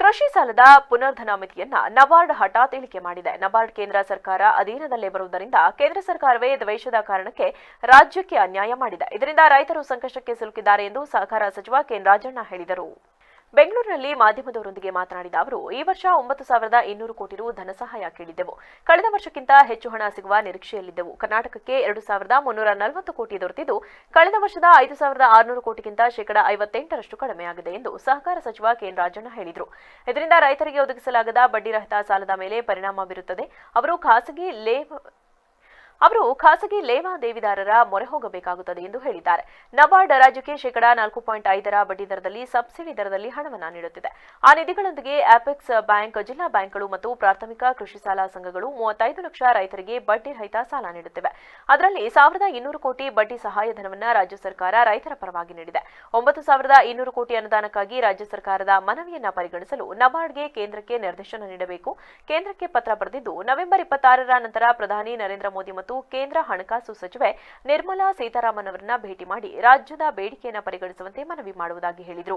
ಕೃಷಿ ಸಾಲದ ಪುನರ್ಧನ ಮಿತಿಯನ್ನ ನಬಾರ್ಡ್ ಹಠಾತ್ ಇಳಿಕೆ ಮಾಡಿದೆ. ನಬಾರ್ಡ್ ಕೇಂದ್ರ ಸರ್ಕಾರ ಅಧೀನದಲ್ಲೇ ಬರುವುದರಿಂದ ಕೇಂದ್ರ ಸರ್ಕಾರವೇ ದ್ವೇಷದ ಕಾರಣಕ್ಕೆ ರಾಜ್ಯಕ್ಕೆ ಅನ್ಯಾಯ ಮಾಡಿದೆ. ಇದರಿಂದ ರೈತರು ಸಂಕಷ್ಟಕ್ಕೆ ಸಿಲುಕಿದ್ದಾರೆ ಎಂದು ಸಹಕಾರ ಸಚಿವ ಕೆನ್ ರಾಜಣ್ಣ ಹೇಳಿದರು. ಬೆಂಗಳೂರಿನಲ್ಲಿ ಮಾಧ್ಯಮದವರೊಂದಿಗೆ ಮಾತನಾಡಿದ ಅವರು, ಈ ವರ್ಷ ಒಂಬತ್ತು ಸಾವಿರದ ಇನ್ನೂರು ಕೋಟಿ ರು ಧನಸಹಾಯ ಕೇಳಿದ್ದೆವು. ಕಳೆದ ವರ್ಷಕ್ಕಿಂತ ಹೆಚ್ಚು ಹಣ ಸಿಗುವ ನಿರೀಕ್ಷೆಯಲ್ಲಿದ್ದೆವು. ಕರ್ನಾಟಕಕ್ಕೆ ಎರಡು ಸಾವಿರದ ಮುನ್ನೂರ ನಲವತ್ತು ಕೋಟಿ ದೊರೆತಿದ್ದು, ಕಳೆದ ವರ್ಷದ ಐದು ಸಾವಿರದ ಆರುನೂರು ಕೋಟಿಗಿಂತ ಶೇಕಡಾ ಐವತ್ತೆಂಟರಷ್ಟು ಕಡಿಮೆಯಾಗಿದೆ ಎಂದು ಸಹಕಾರ ಸಚಿವ ಕೆಎನ್ ರಾಜಣ್ಣ ಹೇಳಿದರು. ಇದರಿಂದ ರೈತರಿಗೆ ಒದಗಿಸಲಾಗದ ಬಡ್ಡಿರಹಿತ ಸಾಲದ ಮೇಲೆ ಪರಿಣಾಮ ಬೀರುತ್ತದೆ. ಅವರು ಖಾಸಗಿ ಲೇವ್ ಅವರು ಖಾಸಗಿ ಲೇವಾದೇವಿದಾರರ ಮೊರೆ ಹೋಗಬೇಕಾಗುತ್ತದೆ ಎಂದು ಹೇಳಿದ್ದಾರೆ. ನಬಾರ್ಡ್ ರಾಜ್ಯಕ್ಕೆ ಶೇಕಡಾ ನಾಲ್ಕು ಪಾಯಿಂಟ್ ಐದರ ಬಡ್ಡಿ ದರದಲ್ಲಿ ಸಬ್ಸಿಡಿ ದರದಲ್ಲಿ ಹಣವನ್ನು ನೀಡುತ್ತಿದೆ. ಆ ನಿಧಿಗಳೊಂದಿಗೆ ಆಪೆಕ್ಸ್ ಬ್ಯಾಂಕ್ ಜಿಲ್ಲಾ ಬ್ಯಾಂಕ್ಗಳು ಮತ್ತು ಪ್ರಾಥಮಿಕ ಕೃಷಿ ಸಾಲ ಸಂಘಗಳು ಮೂವತ್ತೈದು ಲಕ್ಷ ರೈತರಿಗೆ ಬಡ್ಡಿ ರಹಿತ ಸಾಲ ನೀಡುತ್ತಿವೆ. ಅದರಲ್ಲಿ ಸಾವಿರದ ಇನ್ನೂರು ಕೋಟಿ ಬಡ್ಡಿ ಸಹಾಯಧನವನ್ನು ರಾಜ್ಯ ಸರ್ಕಾರ ರೈತರ ಪರವಾಗಿ ನೀಡಿದೆ. ಒಂಬತ್ತು ಸಾವಿರದ ಇನ್ನೂರು ಕೋಟಿ ಅನುದಾನಕ್ಕಾಗಿ ರಾಜ್ಯ ಸರ್ಕಾರದ ಮನವಿಯನ್ನ ಪರಿಗಣಿಸಲು ನಬಾರ್ಡ್ಗೆ ಕೇಂದ್ರಕ್ಕೆ ನಿರ್ದೇಶನ ನೀಡಬೇಕು. ಕೇಂದ್ರಕ್ಕೆ ಪತ್ರ ಬರೆದಿದ್ದು, ನವೆಂಬರ್ ಇಪ್ಪತ್ತಾರರ ನಂತರ ಪ್ರಧಾನಿ ನರೇಂದ್ರ ಮೋದಿ ಮತ್ತು ಕೇಂದ್ರ ಹಣಕಾಸು ಸಚಿವೆ ನಿರ್ಮಲಾ ಸೀತಾರಾಮನ್ ಅವರನ್ನ ಭೇಟಿ ಮಾಡಿ ರಾಜ್ಯದ ಬೇಡಿಕೆಯನ್ನು ಪರಿಗಣಿಸುವಂತೆ ಮನವಿ ಮಾಡುವುದಾಗಿ ಹೇಳಿದರು.